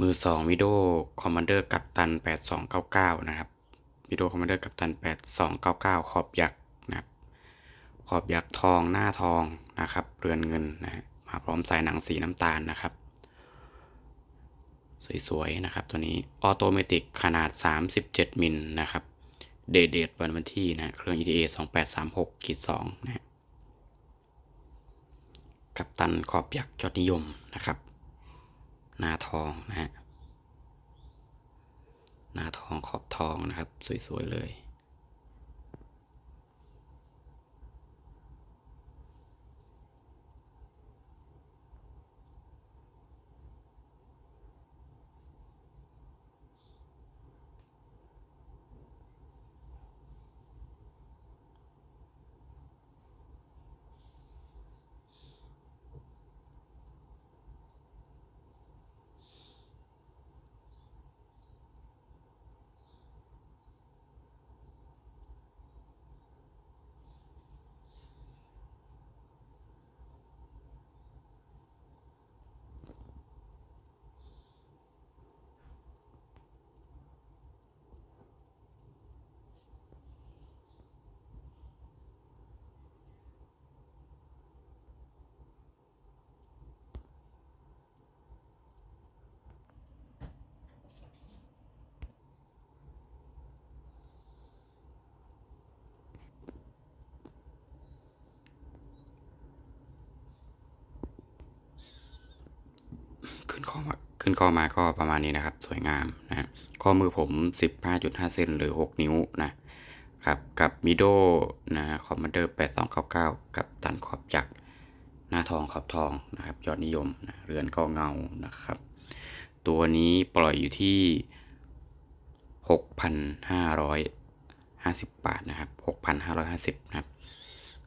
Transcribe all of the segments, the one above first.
มือสองวิดโอคอมมานเดอร์กัปตัน 8299 นะครับวิดโอคอมมานเดอร์กัปตัน 8299 ขอบยักษ์นะครับขอบยักษ์ทองหน้าทองนะครับเรือนเงินนะมาพร้อมสายหนังสีน้ำตาลนะครับ สวยๆนะครับ ตัวนี้ออโตเมติกขนาด 37 มิลนะครับเดเดทวันวันที่นะเครื่อง ETA 2836ขีด2นะฮะกัปตันขอบยักษ์ยอดนิยมนะครับ น้าทองนะฮะหน้าทองขอบทองนะครับ สวย ๆ เลย ขึ้นข้อมาขึ้นข้อมาก็ประมาณนี้นะครับ สวยงามนะข้อมือผม 15.5 เซนหรือ 6 นิ้วนะครับกับมิโดนะคอมมานเดอร์8299 กับตันขอบจักรหน้าทองขอบทองนะครับ ยอดนิยมนะเรือนก็เงานะครับ ตัวนี้ปล่อยอยู่ที่ 6,550 บาทนะครับ 6,550 นะครับ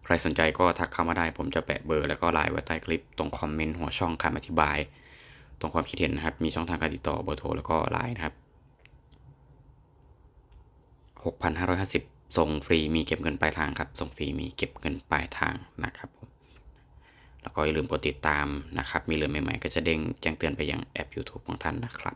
ใครสนใจก็ทักเข้ามาได้ ผมจะแปะเบอร์แล้วก็ไลน์ไว้ใต้คลิปตรงคอมเมนต์หัวช่องคำอธิบาย ตรงความคิดเห็นนะครับ มีช่องทางการติดต่อเบอร์โทรแล้วก็ไลน์นะครับ 6,550 ส่งฟรีมีเก็บเงินปลายทางครับ ส่งฟรีมีเก็บเงินปลายทางนะครับผมแล้วก็อย่าลืมกดติดตามนะครับ มีเรื่องใหม่ๆก็จะเด้งแจ้งเตือนไปยังแอป YouTube ของท่านนะครับ